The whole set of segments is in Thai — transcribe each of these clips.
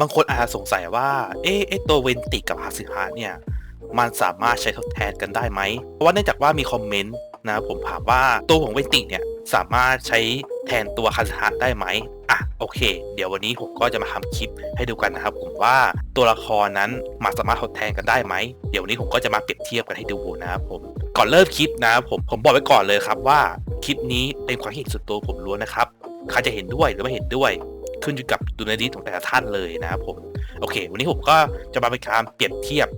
บางคนอาจจะสงสัยว่า เอ๊ะตัวเวนติกับฮาสึฮะเนี่ย มันสามารถใช้ทดแทนกันได้ไหม เพราะว่าเนื่องจากว่ามีคอมเมนต์นะผมถามว่าตัวของเวนติเนี่ยสามารถใช้แทนตัวฮาสึฮะได้ไหมอะโอเค เดี๋ยววันนี้ผมก็จะมาทำคลิปให้ดูกันนะครับผมว่าตัวละครนั้นมันสามารถทดแทนกันได้ไหม เดี๋ยววันนี้ผมก็จะมาเปรียบเทียบกันให้ดูนะครับผมก่อนเริ่มคลิปนะผมผมบอกไว้ก่อนเลยครับว่าคลิปนี้เป็นความเห็นส่วนตัวผมล้วนนะครับใครจะเห็นด้วยหรือไม่เห็นด้วย ขึ้นอยู่กับดุลยพินิจของแต่ละท่านเลยนะครับผม โอเค วันนี้ผมก็จะมาเป็นการเปรียบเทียบ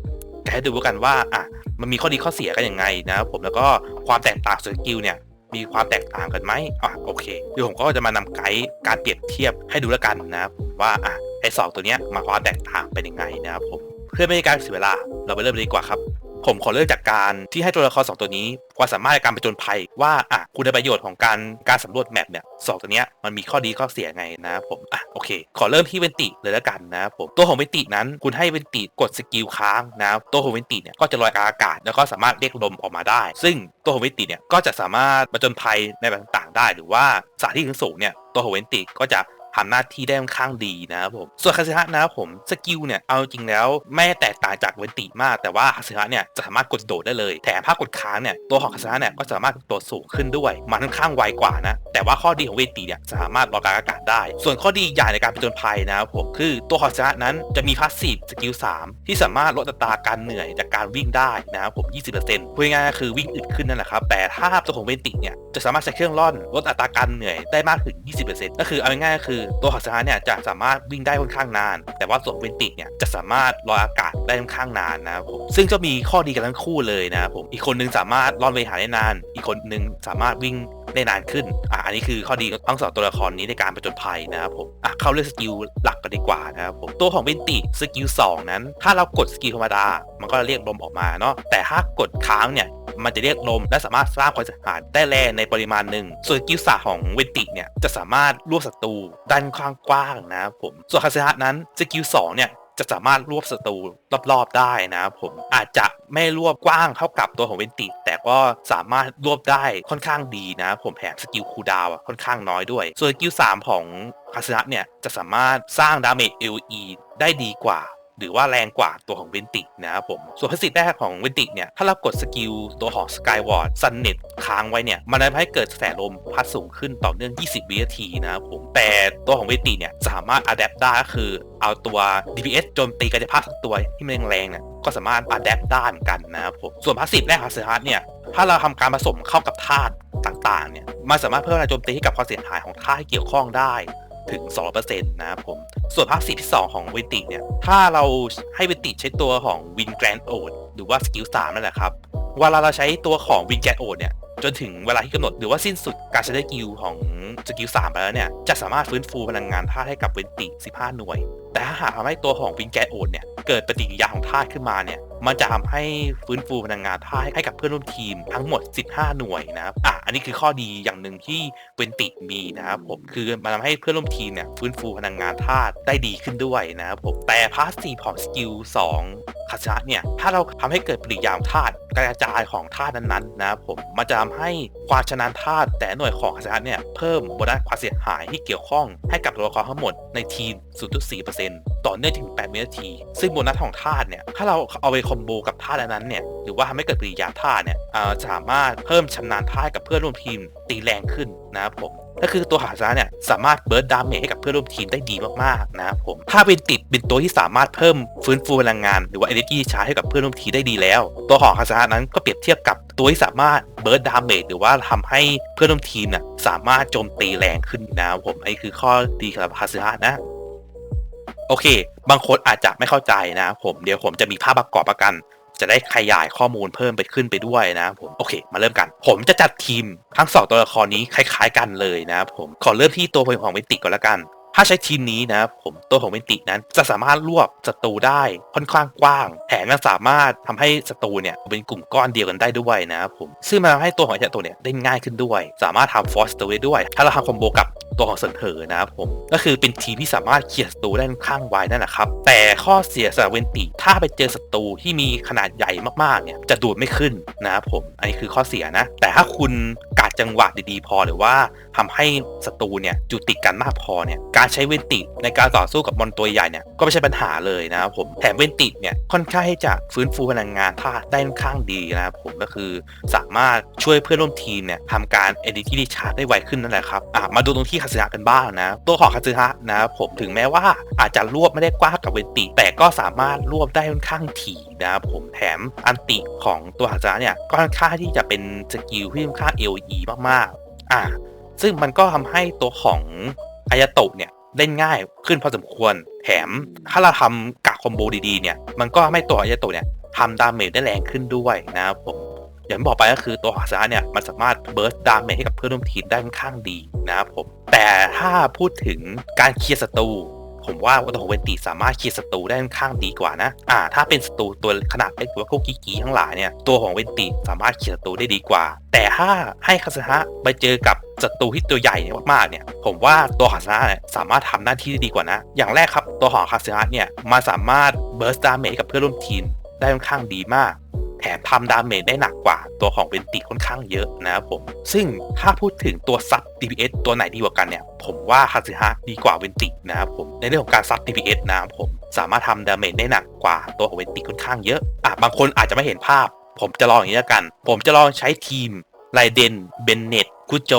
ให้ดูกันว่าอะมันมีข้อดีข้อเสียกันยังไงนะครับผมแล้วก็ความแตกต่างสกิลเนี่ยมีความแตกต่างกันไหมอะโอเคเดี๋ยวผมก็จะมานำไกด์การเปรียบเทียบให้ดูแล้วกันนะครับผมว่าอะไอ้สองตัวเนี้ยมาความแตกต่างเป็นยังไงนะครับผมเพื่อไม่ให้การเสียเวลาเราไปเริ่มเลยดีกว่าครับ ผมขอเริ่มจากการที่ให้ตัวละครสองตัวนี้ความสามารถในการไปจนภัยว่าอะคุณประโยชน์ของการการสำรวจแมปเนี่ยสองตัวเนี้ยมันมีข้อดีข้อเสียไงนะผมอะโอเค ขอเริ่มที่เวนติเลยแล้วกันนะผมตัวของเวนตินั้นคุณให้เวนติกดสกิลค้างนะตัวของเวนติเนี่ยก็จะลอยอากาศแล้วก็สามารถเรียกลมออกมาได้ ซึ่งตัวของเวนติเนี่ยก็จะสามารถประจนภัยในแบบต่างๆ ได้ หรือว่าสถานที่สูงเนี่ยตัวของเวนติก็จะ ทำหน้าที่ได้ค่อนข้างดีนะครับผม ส่วนคาสิฮะนะครับผมสกิลเนี่ยเอาจริงแล้วไม่แตกต่างจากเวนติมาก แต่ว่าคาสิฮะเนี่ยจะสามารถกดโดดได้เลยแถมถ้ากดค้างเนี่ยตัวของคาสิฮะเนี่ยก็สามารถโดดสูงขึ้นด้วย มันค่อนข้างไวกว่านะแต่ว่าข้อดีของเวนติเนี่ยสามารถรอกลางอากาศได้ ส่วนข้อดีอย่างในการผจญภัยนะครับผมคือตัวคาสิฮะนั้นจะมีพาสซีฟสกิล3ที่สามารถลดอัตราการเหนื่อยจากการวิ่งได้นะครับผม 20%พูดง่ายๆก็คือวิ่งอึดขึ้นนั่นแหละครับแต่ถ้าตัวของเวนติเนี่ยจะสามารถใช้เครื่องร่อนลดอัตราการเหนื่อยได้มากถึง 20%ก็คือเอาง่ายๆคือตัวคาสิฮะเนี่ยจะสามารถวิ่งได้ค่อนข้างนาน แต่ว่าส่วนเวนติเนี่ยจะสามารถลอยอากาศได้ค่อนข้างนานนะครับผมซึ่งจะมีข้อดีกันทั้งคู่เลยนะครับผมอีกคนนึงสามารถล่อนเวหาได้นาน อีกคนนึงสามารถวิ่งได้นานขึ้น อะ อันนี้คือข้อดีทั้งสองตัวละครนี้ในการประจนภัยนะครับผม อะ เข้าเรื่องสกิลหลักกันดีกว่านะครับผม ตัวของเวนติสกิล2นั้น ถ้าเรากดสกิลธรรมดา มันก็เรียกลมออกมาเนาะ แต่ถ้ากดค้างเนี่ย มันจะเรียกลมและสามารถสร้างความเสียหายได้แรงในปริมาณหนึ่ง ส่วนกิลสาของเวนติเนี่ย จะสามารถรวบศัตรูด้านข้างกว้างนะครับผม ส่วนคาเซฮะนั้นสกิลสองเนี่ยจะสามารถรวบศัตรูรอบๆได้นะครับผมอาจจะไม่รวบกว้างเท่ากับตัวของเวนติ แต่ก็สามารถรวบได้ค่อนข้างดีนะผมแถมสกิลคูดาวค่อนข้างน้อยด้วย ส่วนสกิลสามของคาเซฮัตเนี่ยจะสามารถสร้างดาเมจ LE ได้ดีกว่า หรือว่าแรงกว่าตัวของเวนตินะครับผมส่วนพาสซีฟแรกของเวนติเนี่ยถ้าเรากดสกิลตัวของ Skyward Sunnet ค้างไว้เนี่ยมันจะให้เกิดแสลมพัดสูงขึ้นต่อเนื่อง 20 วินาทีนะครับผมแต่ตัวของเวนติเนี่ยสามารถอัดแอปได้ก็คือเอาตัว DPS โจมตีกายภาพสักตัวที่มันแรงๆเนี่ยก็สามารถอัดแอปได้เหมือนกันนะครับผมส่วนพาสซีฟแรกของเซอร์ฮัทเนี่ยถ้าเราทำการผสมเข้ากับธาตุต่างๆเนี่ยมันสามารถเพิ่มแรงโจมตีให้กับความเสียหายของธาตุที่เกี่ยวข้องได้ ถึง 2%นะครับผม ส่วนภาคสีที่ 2 ของเวนติเนี่ย ถ้าเราให้เวนติใช้ตัวของวินแกรนโอดหรือว่าสกิล3นั่นแหละครับเวลาเราใช้ตัวของวินแกรนโอดเนี่ยจนถึงเวลาที่กำหนดหรือว่าสิ้นสุดการใช้สกิลของสกิล3ไปแล้วเนี่ย จะสามารถฟื้นฟูพลังงานธาตุให้กับเวนติ 15 หน่วย แต่ถ้าหากทำให้ตัวของวินแกรนโอดเนี่ย เกิดปฏิกิริยาของธาตุขึ้นมาเนี่ยมันจะทำให้ฟื้นฟูพลังงานธาตุให้กับเพื่อนร่วมทีมทั้งหมด 15 หน่วยนะครับอะอันนี้คือข้อดีอย่างหนึ่งที่เวนติมีนะครับผมคือมันทำให้เพื่อนร่วมทีมเนี่ยฟื้นฟูพลังงานธาตุได้ดีขึ้นด้วยนะครับผมแต่พาสซีฟของสกิล2คาชะเนี่ยถ้าเราทำให้เกิดปฏิกิริยาของธาตุกระจายของธาตุนั้นๆนะครับผมมันจะทำให้ความชนะธาตุแต่หน่วยของคาชะเนี่ยเพิ่มโบนัสความเสียหายที่เกี่ยวข้องให้กับตัวละครทั้งหมดในทีม 0.4% ต่อเนื่องถึง8วินาที ซึ่งโบนัสของธาตุเนี่ย ถ้าเราเอาไปคอมโบกับธาตุนนั้นเนี่ย หรือว่าทำให้เกิดปริยาธาตุเนี่ยาสามารถเพิ่มชำนาญธาตุกับเพื่อนร่วมทีมตีแรงขึ้นนะครับผมก็คือตัวหาซาเนี่ยสามารถเบิร์ดดาเมจให้กับเพื่อนร่วมทีมได้ดีมากๆนะครับผมถ้าเป็นติดเป็นตัวที่สามารถเพิ่มฟื้นฟูพลังงาน หรือว่า energy ชาร์จให้กับเพื่อนร่วมทีมได้ดีแล้ว ตัวของฮาซานั้นก็เปรียบเทียบกับตัวที่สามารถเบิร์ดดาเมจหรือว่าทำให้เพื่อนร่วมทีมน่ะสามารถโจมตีแรงขึ้นนะครับผมอันนี้คือข้อดีสำหาซานะ โอเค บางคนอาจจะไม่เข้าใจนะผมเดี๋ยวผมจะมีภาพประกอบประกัน จะได้ขยายข้อมูลเพิ่มไปขึ้นไปด้วยนะผมโอเค มาเริ่มกัน ผมจะจัดทีมทั้งสองตัวละครนี้คล้าย ๆ กันเลยนะครับผมขอเริ่มที่ตัวของเวนติก่อนละกัน ถ้าใช้ทีมนี้นะครับผมตัวของเวนตินั้นจะสามารถรวบศัตรูได้ค่อนข้างกว้าง แถมยังสามารถทำให้ศัตรูเนี่ยเป็นกลุ่มก้อนเดียวกันได้ด้วยนะครับผมซึ่งมันทำให้ตัวของไอ้เจตัวเนี่ยได้ง่ายขึ้นด้วย สามารถทำฟอร์สตัวได้ด้วย ถ้าเราทำคอมโบกับตัวของเซินเถอนะครับผมก็คือเป็นทีมที่สามารถเคลียร์ศัตรูได้ค่อนข้างไวนั่นแหละครับแต่ข้อเสียสำหรับเวนติถ้าไปเจอศัตรูที่มีขนาดใหญ่มากๆเนี่ยจะดูดไม่ขึ้นนะครับผมอันนี้คือข้อเสียนะ แต่ถ้าคุณกาดจังหวะดีๆ พอหรือว่า ทำให้ศัตรูเนี่ยจุติดกันมากพอเนี่ยการใช้เวนติในการต่อสู้กับมอนตัวใหญ่เนี่ยก็ไม่ใช่ปัญหาเลยนะครับผมแถมเวนติเนี่ยค่อนข้างที่จะฟื้นฟูพลังงานธาตุได้ค่อนข้างดีนะครับผมก็คือสามารถช่วยเพื่อนร่วมทีมเนี่ยทำการเอดิที่ดีชาร์ได้ไวขึ้นนั่นแหละครับอะมาดูตรงที่คาซึฮะกันบ้างนะตัวของคาซึฮะนะครับผมถึงแม้ว่าอาจจะรวบไม่ได้กว้างกับเวนติ แต่ก็สามารถรวบได้ค่อนข้างถี่นะครับผมแถมอันติของตัวคาซึฮะเนี่ยก็ค่อนข้างที่จะเป็นสกิลที่ค่อนข้าง AOE มากๆอะ ซึ่งมันก็ทำให้ตัวของอายาโตะเนี่ยเล่นง่ายขึ้นพอสมควร แถมถ้าเราทำกะคอมโบดีๆเนี่ย มันก็ทำให้ตัวอายาโตะเนี่ยทำดาเมจได้แรงขึ้นด้วยนะครับผม อย่างที่บอกไปก็คือตัวฮาซาเนี่ยมันสามารถเบิร์สดาเมจให้กับเพื่อนร่วมทีมได้ค่อนข้างดีนะครับผม แต่ถ้าพูดถึงการเคลียร์ศัตรู ผมว่าตัวของเวนติสามารถเคลียร์ศัตรูได้ค่อนข้างดีกว่านะ อ่า ถ้าเป็นศัตรูตัวขนาดเล็กหรือว่าพวกกีกีทั้งหลายเนี่ย ตัวของเวนติสามารถเคลียร์ศัตรูได้ดีกว่า แต่ถ้าให้คาซาฮะไปเจอกับศัตรูที่ตัวใหญ่เนี่ยมากๆเนี่ย ผมว่าตัวคาซาฮะเนี่ยสามารถทำหน้าที่ได้ดีกว่านะ อย่างแรกครับตัวของคาซาฮะเนี่ยมันสามารถเบิร์สดาเมจกับเพื่อนร่วมทีมได้ค่อนข้างดีมาก ถมทำดาเมจได้หนักกว่าตัวของเวนติค่อนข้างเยอะนะครับผม ซึ่งถ้าพูดถึงตัวซับ DPS ตัวไหนดีกว่ากันเนี่ย ผมว่าคาซึฮะดีกว่าเวนตินะครับผม ในเรื่องของการซับ DPS นะครับผม สามารถทำดาเมจได้หนักกว่าตัวของเวนติค่อนข้างเยอะ อะบางคนอาจจะไม่เห็นภาพ ผมจะลองอย่างนี้แล้วกัน ผมจะลองใช้ทีมไลเดนเบนเนตคุโจ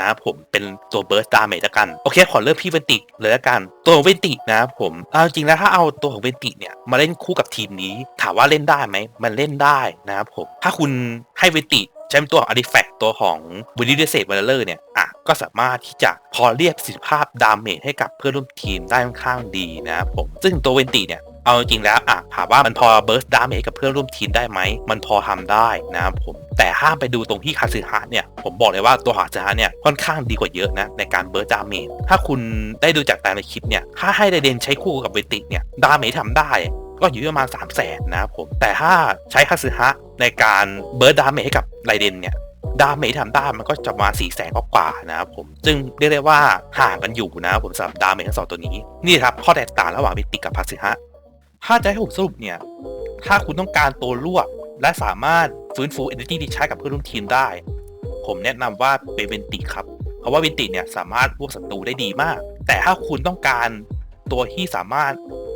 นะผมเป็นตัวเบิร์สดาเมจละกัน โอเค ขอเริ่มที่เวนติเลยละกัน ตัวเวนตินะผมเอาจริงๆแล้วถ้าเอาตัวของเวนติเนี่ยมาเล่นคู่กับทีมนี้ ถามว่าเล่นได้ไหม มันเล่นได้นะครับผม ถ้าคุณให้เวนติใช้เป็นตัวของอาร์ติแฟกตัวของวิลิเดเซตวอลเลอร์เนี่ยอะก็สามารถที่จะพอเรียกสิทธิภาพดาเมจให้กับเพื่อนร่วมทีมได้ค่อนข้างดีนะครับผม ซึ่งตัวเวนติเนี่ย เอาจริงแล้วอะถามว่ามันพอเบิร์สดาเมจกับเพื่อนร่วมทีมได้ไหม มันพอทำได้นะครับผม แต่ห้ามไปดูตรงที่คาซึฮะเนี่ย ผมบอกเลยว่าตัวคาซึฮะเนี่ยค่อนข้างดีกว่าเยอะนะ ในการเบิร์สดาเมจถ้าคุณได้ดูจากตามในคลิปเนี่ย ถ้าให้ไดเดนใช้คู่กับเวติเนี่ย ดาเมจทำได้ก็อยู่ประมาณ 3 0 0แสนนะครับผม แต่ถ้าใช้คาซึฮะในการเบิร์ดดาเมจให้กับไรเดนเนี่ยดาเมจทำได้มันก็จะมา4ี่แสนกว่านะครับผมซึ่งเรียกได้ว่าห่างกันอยู่นะครับผมสำหรับดาเมจทั้งสองตัวนี้ นี่ครับข้อแตกต่างระหว่างเวติกับคาซึฮะ ถ้าจะให้ผมสรุปเนี่ย ถ้าคุณต้องการตัวรวบและสามารถฟื้นฟู energy ที่ใช้กับเพื่อนร่วมทีมได้ ผมแนะนำว่าเป็นเวนติครับ เพราะว่าเวนติเนี่ยสามารถรวบศัตรูได้ดีมาก แต่ถ้าคุณต้องการตัวที่สามารถ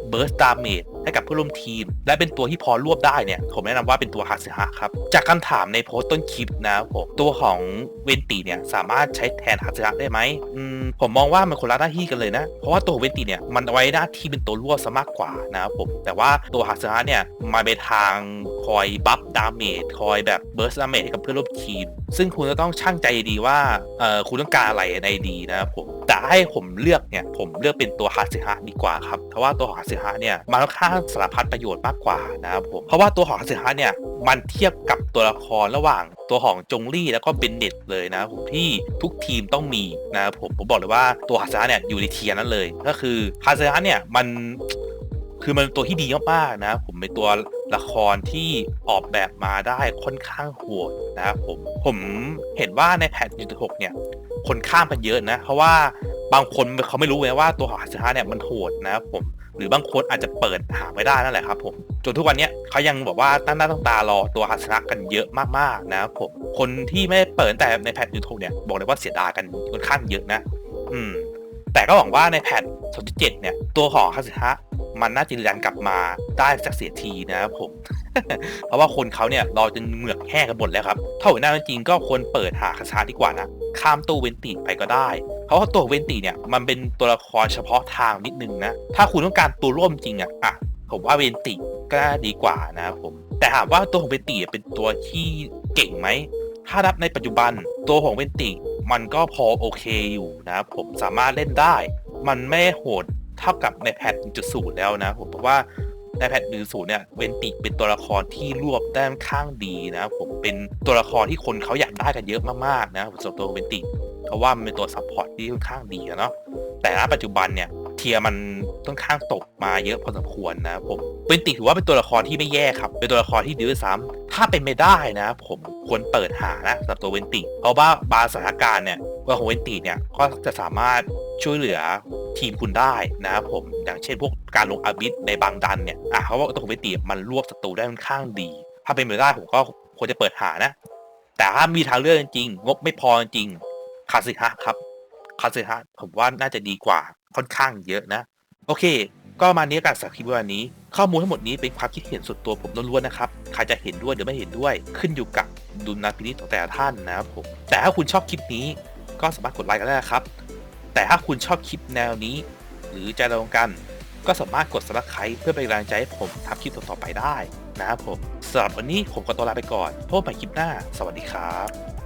เบิร์สดาเมจให้กับเพื่อนร่วมทีม และเป็นตัวที่พอรวบได้เนี่ยผมแนะนำว่าเป็นตัวฮาซึฮะครับ จากคำถามในโพสต์ต้นคลิปนะครับผมตัวของเวนติเนี่ยสามารถใช้แทนฮาซึฮะได้ไหมอืมผมมองว่ามันคนละหน้าที่กันเลยนะ เพราะว่าตัวเวนติเนี่ยมันเอาไว้หน้าที่เป็นตัวรวบซะมากกว่านะครับผมแต่ว่าตัวฮาซึฮะเนี่ยมาไปทางคอยบัฟดาเมจคอยแบบเบิร์สดาเมจให้กับเพื่อนร่วมทีม ซึ่งคุณจะต้องช่างใจดีว่าเอ่อคุณต้องการอะไรในดีนะครับผมแต่ให้ผมเลือกเนี่ยผมเลือกเป็นตัวฮาซึฮะดีกว่าครับเพราะว่าตัวฮาซึฮะเนี่ยมันค่อนข้างสารพัดประโยชน์มากกว่านะครับผมเพราะว่าตัวของฮาซึฮะเนี่ยมันเทียบกับตัวละครระหว่างตัวของจงลี่แล้วก็เบนเน็ตเลยนะผมที่ทุกทีมต้องมีนะครับผมผมบอกเลยว่าตัวฮาซึฮะเนี่ยอยู่ในเทียนั้นเลย ก็คือฮาซึฮะเนี่ยมันคือมันเป็นตัวที่ดีมากๆนะ ผมเป็นตัวละครที่ออกแบบมาได้ค่อนข้างโหดนะครับผมผมเห็นว่าในแพท1.6เนี่ย คนข้ามกันเยอะนะ เพราะว่า บางคนเขาไม่รู้ไงว่าตัวของฮัสฮะเนี่ยมันโหดนะครับผมหรือบางคนอาจจะเปิดหาไม่ได้นั่นแหละครับผมจนทุกวันนี้เขายังบอกว่าตั้งหน้าตั้งตารอตัวฮัสนะกันเยอะมากๆนะครับผมคนที่ไม่เปิดแต่ในแพท1.6เนี่ยบอกเลยว่าเสียดายกันค่อนข้างเยอะนะ อืม แต่ก็หวังว่าในแพท2.7เนี่ย ตัวของฮัสฮะมันน่าจะยันกลับมาได้สักเสียทีนะครับผม เพราะว่าคนเขาเนี่ยรอจนเหงือกแห้งกันหมดแล้วครับ ถ้าหัวหน้าจริงก็ควรเปิดหาคาชาดีกว่านะข้ามตู้เวนติไปก็ได้ เพราะว่าตัวเวนติเนี่ยมันเป็นตัวละครเฉพาะทางนิดนึงนะ ถ้าคุณต้องการตัวร่วมจริงอะอะผมว่าเวนติก็ดีกว่านะครับผม แต่ถามว่าตัวของเวนติเป็นตัวที่เก่งไหม ถ้านับในปัจจุบันตัวของเวนติมันก็พอโอเคอยู่นะครับผมสามารถเล่นได้ มันไม่โหดเท่ากับในแพท1.0แล้วนะผมเพราะว่าในแพท1.0เนี่ยเวนติเป็นตัวละครที่รวบได้ค่อนข้างดีนะผมเป็นตัวละครที่คนเขาอยากได้กันเยอะมากๆนะสำหรับตัวเวนติ เพราะว่ามันเป็นตัวซัพพอร์ตที่ค่อนข้างดีอะเนาะแต่ณปัจจุบันเนี่ยเทียร์มันค่อนข้างตกมาเยอะพอสมควรนะผมเวนติถือว่าเป็นตัวละครที่ไม่แย่ครับ เป็นตัวละครที่ดีด้วยซ้ำถ้าเป็นไม่ได้นะ ผมควรเปิดหานะสำหรับตัวเวนติ เพราะว่าบางสถานการณ์เนี่ยตัวของเวนติเนี่ยก็จะสามารถช่วยเหลือทีมคุณได้นะครับผมอย่างเช่นพวกการลงอาบิสในบางดันเนี่ยอะเพราว่าตัวของเวนติมันรวบศัตรูได้ค่อนข้างดี ถ้าเป็นไปได้ผมก็ควรจะเปิดหานะ แต่ถ้ามีทางเลือกจริงงบไม่พอจริง คาสึฮะครับคาสึฮะผมว่าน่าจะดีกว่าค่อนข้างเยอะนะ โอเค ก็มาเนี้ยการสักคลิปวันนี้ ข้อมูลทั้งหมดนี้เป็นความคิดเห็นส่วนตัวผมล้วนๆนะครับใครจะเห็นด้วยหรือไม่เห็นด้วย ขึ้นอยู่กับดุลพินิจของแต่ละท่านนะครับผมแต่ถ้าคุณชอบคลิปนี้ ก็สามารถกดไลค์กันได้ครับ แต่ถ้าคุณชอบคลิปแนวนี้ หรือใจตรงกัน ก็สามารถกด subscribe เพื่อเป็นกำลังใจให้ผมทำคลิปต่อๆไปได้นะครับผมสำหรับวันนี้ผมก็ตัวลาไปก่อนพบกันใหม่คลิปหน้า สวัสดีครับ